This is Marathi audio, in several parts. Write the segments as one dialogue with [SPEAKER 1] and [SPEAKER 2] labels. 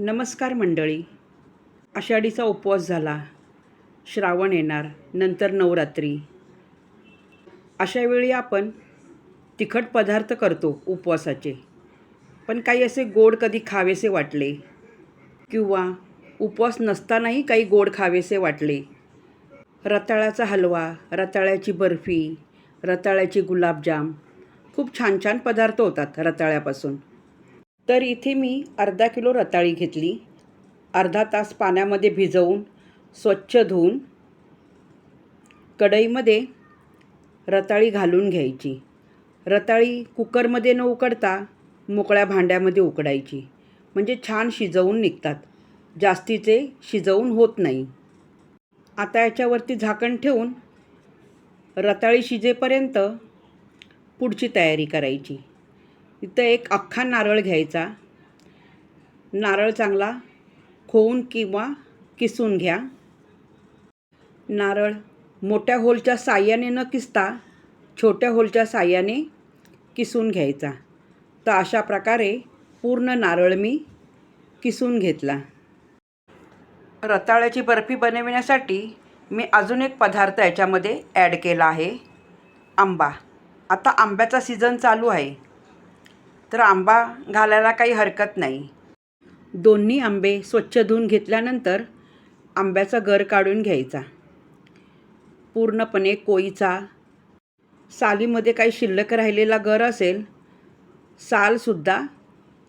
[SPEAKER 1] नमस्कार मंडळी. आषाढीचा उपवास झाला. श्रावण येणार नंतर नवरात्री. अशा वेळी आपण तिखट पदार्थ करतो उपवासाचे. पण काही असे गोड कधी खावेसे वाटले? किंवा उपवास नसतानाही काही गोड खावेसे वाटले? रताळ्याचा हलवा रताळ्याची बर्फी रताळ्याची गुलाबजाम खूप छान छान पदार्थ होतात रताळ्यापासून. तर इथे मी अर्धा किलो रताळी घेतली. अर्धा तास पाण्यामध्ये भिजवून स्वच्छ धुवून कढईमध्ये रताळी घालून घ्यायची. रताळी कुकरमध्ये न उकडता मोकळ्या भांड्यामध्ये उकडायची. म्हणजे छान शिजवून निघतात. जास्तीचे शिजवून होत नाही. आता याच्यावरती झाकण ठेवून रताळी शिजेपर्यंत पुढची तयारी करायची. इथं एक अख्खा नारळ घ्यायचा. नारळ चांगला खोवून किंवा किसून घ्या. नारळ मोठ्या होलच्या साह्याने न किसता छोट्या होलच्या साह्याने किसून घ्यायचा. तर अशा प्रकारे पूर्ण नारळ मी किसून घेतला. रताळ्याची बर्फी बनविण्यासाठी मी अजून एक पदार्थ याच्यामध्ये ॲड केला आहे. आंबा. आता आंब्याचा सीझन चालू आहे. तर आंबा घालायला काही हरकत नाही. दोन्ही आंबे स्वच्छ धुवून घेतल्यानंतर आंब्याचा गर काढून घ्यायचा. पूर्णपणे कोईचा सालीमध्ये काही शिल्लक राहिलेला गर असेल सालसुद्धा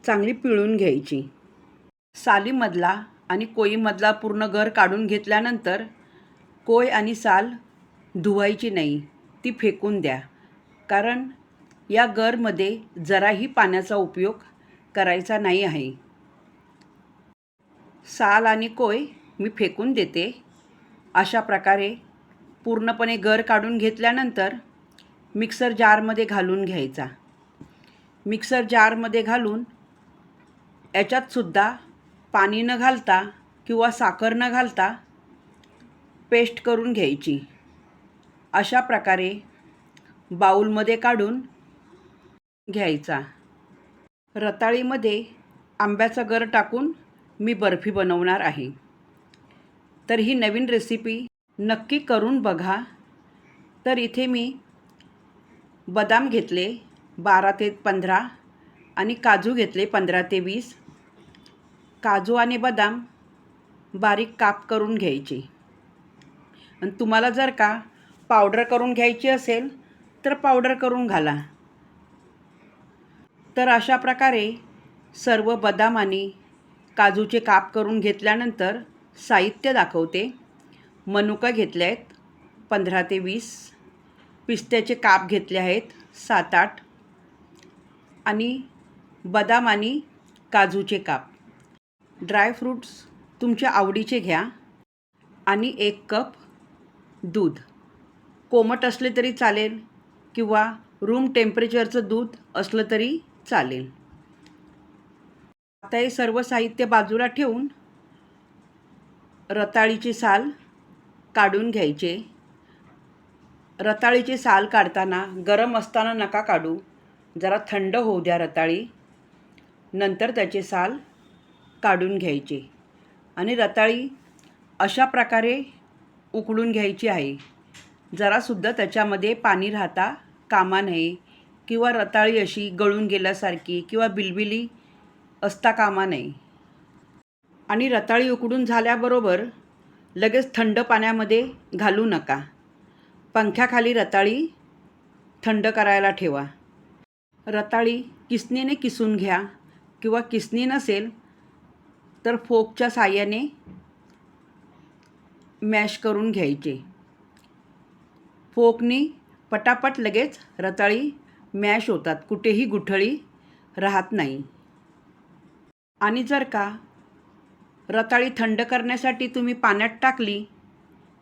[SPEAKER 1] चांगली पिळून घ्यायची. सालीमधला आणि कोईमधला पूर्ण गर काढून घेतल्यानंतर कोय आणि साल धुवायची नाही ती फेकून द्या. कारण या गरमध्ये जराही पाण्याचा उपयोग करायचा नाही आहे. साल आणि कोय मी फेकून देते. अशा प्रकारे पूर्णपणे गर काढून घेतल्यानंतर मिक्सर जारमध्ये घालून घ्यायचा. मिक्सर जारमध्ये घालून याच्यातसुद्धा पाणी न घालता किंवा साखर न घालता पेस्ट करून घ्यायची. अशा प्रकारे बाऊलमध्ये काढून घ्यायचा. रताळीमध्ये आंब्याचा गर टाकून मी बर्फी बनवणार आहे. तर ही नवीन रेसिपी नक्की करून बघा. तर इथे मी बदाम घेतले बारा ते पंधरा आणि काजू घेतले पंधरा ते वीस. काजू आणि बदाम बारीक काप करून घ्यायचे. आणि तुम्हाला जर का पावडर करून घ्यायची असेल तर पावडर करून घाला. तर अशा प्रकारे सर्व बदाम आणि काजूचे काप करून घेतल्यानंतर साहित्य दाखवते. मनुका घेतले आहेत पंधरा ते वीस. पिस्त्याचे काप घेतले आहेत सात आठ. आणि बदाम आणि काजूचे काप. ड्रायफ्रूट्स तुमच्या आवडीचे घ्या. आणि एक कप दूध. कोमट असले तरी चालेल किंवा रूम टेम्परेचरचं दूध असलं तरी चालेल. आता हे सर्व साहित्य बाजूला ठेवून रताळीची साल काढून घ्यायचे. रताळीची साल काढताना गरम असताना नका काढू. जरा थंड होऊ द्या रताळी. नंतर त्याचे साल काढून घ्यायचे. आणि रताळी अशा प्रकारे उकळून घ्यायची आहे. जरासुद्धा त्याच्यामध्ये पाणी राहता कामा नये. किंवा रताळी अशी गळून गेल्यासारखी किंवा बिलबिली असता कामा नये. आणि रताळी उकडून झाल्याबरोबर लगेच थंड पाण्यामध्ये घालू नका. पंख्याखाली रताळी थंड करायला ठेवा. रताळी किसनीने किसून घ्या किंवा किसनी नसेल तर फोकच्या साह्याने मॅश करून घ्यायचे. फोकनी पटापट लगेच रताळी मॅश होतात कुठेही गुठळी राहत नाही. आणि जर का रताळी थंड करण्यासाठी तुम्ही पाण्यात टाकली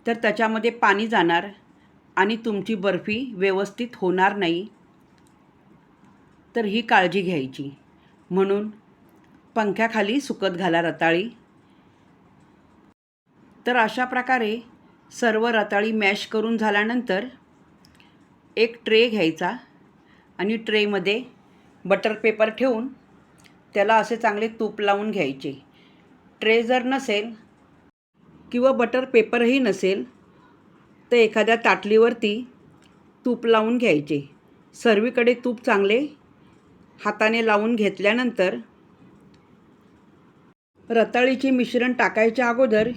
[SPEAKER 1] तर त्याच्यामध्ये पाणी जाणार आणि तुमची बर्फी व्यवस्थित होणार नाही. तर ही काळजी घ्यायची. म्हणून पंख्याखाली सुकत घाला रताळी. तर अशा प्रकारे सर्व रताळी मॅश करून झाल्यानंतर एक ट्रे घ्यायचा. आणि ट्रेमध्ये बटर पेपर ठेवून त्याला असे चांगले तूप लावून घ्यायचे. ट्रे जर नसेल किंवा बटर पेपरही नसेल तर एखाद्या ताटलीवरती तूप लावून घ्यायचे. सर्वीकडे तूप चांगले हाताने लावून घेतल्यानंतर रताळीचे मिश्रण टाकायच्या अगोदर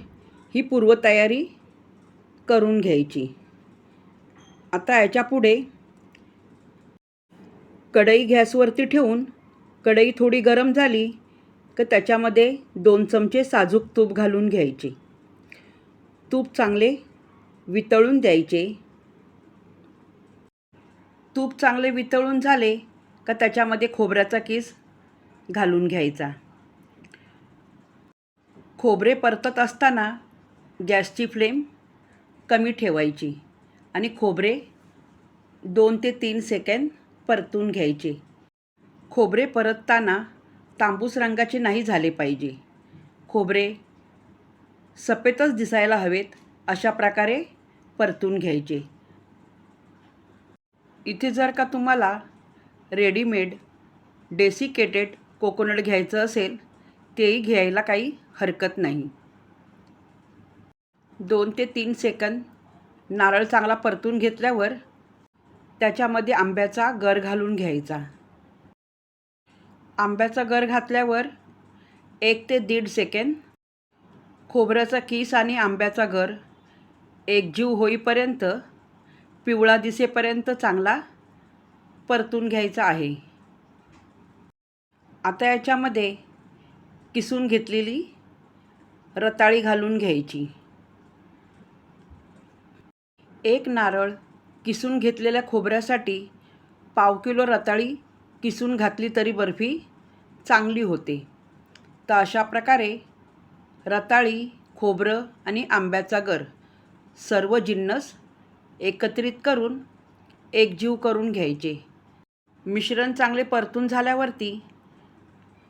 [SPEAKER 1] ही पूर्वतयारी करून घ्यायची. आता याच्यापुढे कढई गॅसवरती ठेवून कढई थोडी गरम झाली का त्याच्यामध्ये दोन चमचे साजूक तूप घालून घ्यायचे. तूप चांगले वितळून द्यायचे. तूप चांगले वितळून झाले का त्याच्यामध्ये खोबऱ्याचा किस घालून घ्यायचा. खोबरे परतत असताना गॅसची फ्लेम कमी ठेवायची आणि खोबरे दोन ते तीन सेकंद परतून घ्यायचे. खोबरे परतताना तांबूस रंगाचे नाही झाले पाहिजे. खोबरे सफेदच दिसायला हवेत अशा प्रकारे परतून घ्यायचे. इथे जर का तुम्हाला रेडीमेड डेसिकेटेड कोकोनट घ्यायचं असेल तेही घ्यायला काही हरकत नाही. दोन ते तीन सेकंद नारळ चांगला परतून घेतल्यावर त्याच्यामध्ये आंब्याचा गर घालून घ्यायचा. आंब्याचा गर घातल्यावर एक ते दीड सेकंद खोबऱ्याचा किस आणि आंब्याचा गर एकजीव होईपर्यंत पिवळा दिसेपर्यंत चांगला परतून घ्यायचा आहे. आता याच्यामध्ये किसून घेतलेली रताळी घालून घ्यायची. एक नारळ किसून घेतलेल्या खोबऱ्यासाठी पाव किलो रताळी किसून घातली तरी बर्फी चांगली होते. तर अशा प्रकारे रताळी खोबरं आणि आंब्याचा गर सर्व जिन्नस एकत्रित करून एकजीव करून घ्यायचे. मिश्रण चांगले परतून झाल्यावरती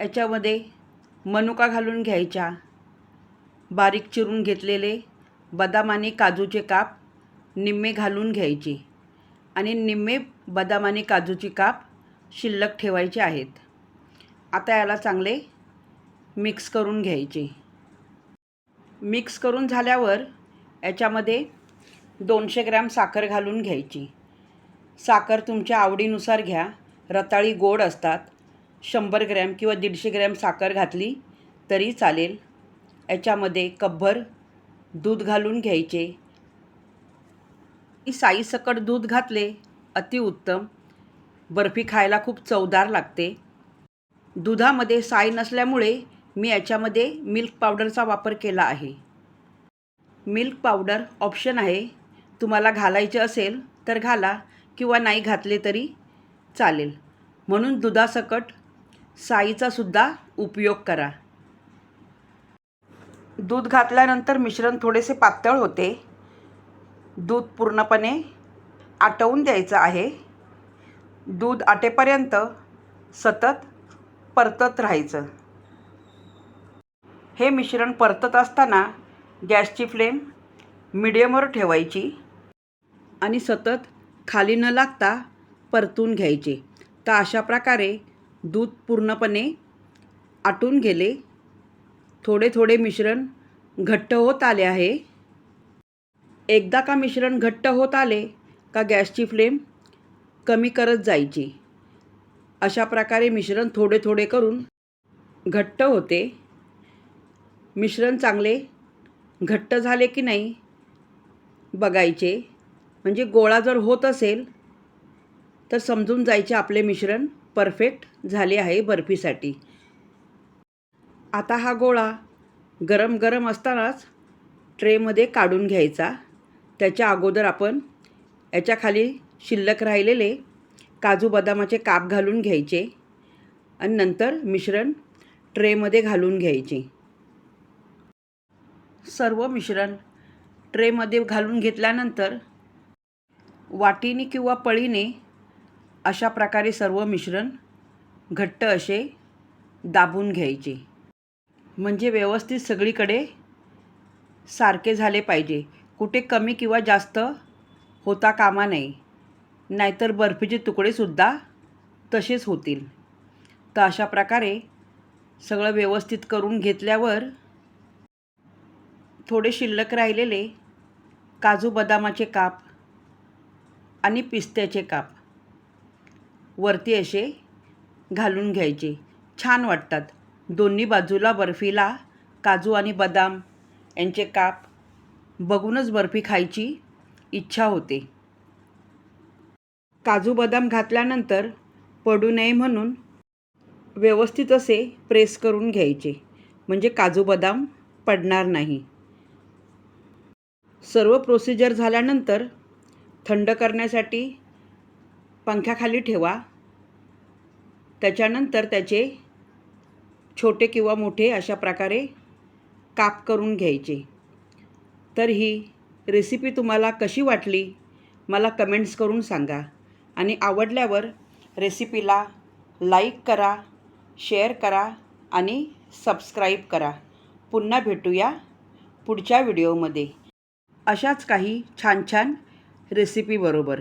[SPEAKER 1] याच्यामध्ये मनुका घालून घ्यायच्या. बारीक चिरून घेतलेले बदाम आणि काजूचे काप निम्मे घालून घ्यायचे आणि निम्मे बदाम आणि काजूची काप शिल्लक ठेवायचे आहेत. आता याला चांगले मिक्स करून घ्यायचे. मिक्स करून झाल्यावर याच्यामध्ये दोनशे ग्रॅम साखर घालून घ्यायची. साखर तुमच्या आवडीनुसार घ्या. रताळी गोड असतात. शंभर ग्रॅम किंवा दीडशे ग्रॅम साखर घातली तरी चालेल. याच्यामध्ये कपभर दूध घालून घ्यायचे. साईसकट दूध घातले अतिउत्तम बर्फी खायला खूप चवदार लागते. दुधामध्ये साई नसल्यामुळे मी याच्यामध्ये मिल्क पावडरचा वापर केला आहे. मिल्क पावडर ऑप्शन आहे. तुम्हाला घालायचे असेल तर घाला किंवा नाही घातले तरी चालेल. म्हणून दुधासकट साईचासुद्धा उपयोग करा. दूध घातल्यानंतर मिश्रण थोडेसे पातळ होते. दूध पूर्णपणे आटवून द्यायचं आहे. दूध आटेपर्यंत सतत परतत राहायचं. हे मिश्रण परतत असताना गॅसची फ्लेम मिडियमवर ठेवायची आणि सतत खाली न लागता परतून घ्यायचे. तर अशा प्रकारे दूध पूर्णपणे आटून गेले. थोडे थोडे मिश्रण घट्ट होत आले आहे. एकदा का मिश्रण घट्ट होत आले का गॅसची फ्लेम कमी करत जायची? अशा प्रकारे मिश्रण थोडे थोडे करून घट्ट होते. मिश्रण चांगले घट्ट झाले की नाही बघायचे. म्हणजे गोळा जर होत असेल तर समजून जायचे आपले मिश्रण परफेक्ट झाले आहे बर्फीसाठी. आता हा गोळा गरम गरम असतानाच ट्रेमध्ये काढून घ्यायचा. त्याच्या अगोदर आपण याच्याखाली शिल्लक राहिलेले काजू बदामाचे काप घालून घ्यायचे आणि नंतर मिश्रण ट्रेमध्ये घालून घ्यायचे. सर्व मिश्रण ट्रेमध्ये घालून घेतल्यानंतर वाटीने किंवा पळीने अशा प्रकारे सर्व मिश्रण घट्ट असे दाबून घ्यायचे. म्हणजे व्यवस्थित सगळीकडे सारखे झाले पाहिजे. कुठे कमी किंवा जास्त होता कामा नये. नाहीतर बर्फीचे तुकडेसुद्धा तसेच होतील. तर अशा प्रकारे सगळं व्यवस्थित करून घेतल्यावर थोडे शिल्लक राहिलेले काजू बदामाचे काप आणि पिस्त्याचे काप वरती असे घालून घ्यायचे. छान वाटतात. दोन्ही बाजूला बर्फीला काजू आणि बदाम यांचे काप बघूनच बर्फी खायची इच्छा होते. काजू बदाम घातल्यानंतर पडू नये म्हणून व्यवस्थित असे प्रेस करून घ्यायचे. म्हणजे काजू बदाम पडणार नाही. सर्व प्रोसिजर झाल्यानंतर थंड करण्यासाठी पंख्याखाली ठेवा. त्याच्यानंतर त्याचे छोटे किंवा मोठे अशा प्रकारे काप करून घ्यायचे. तर ही रेसिपी तुम्हाला कशी वाटली मला कमेंट्स करून सांगा. आणि आवडल्यावर रेसिपीला लाईक करा शेअर करा आणि सबस्क्राईब करा. पुन्हा भेटूया पुढच्या व्हिडिओमध्ये अशाच काही छान छान रेसिपीबरोबर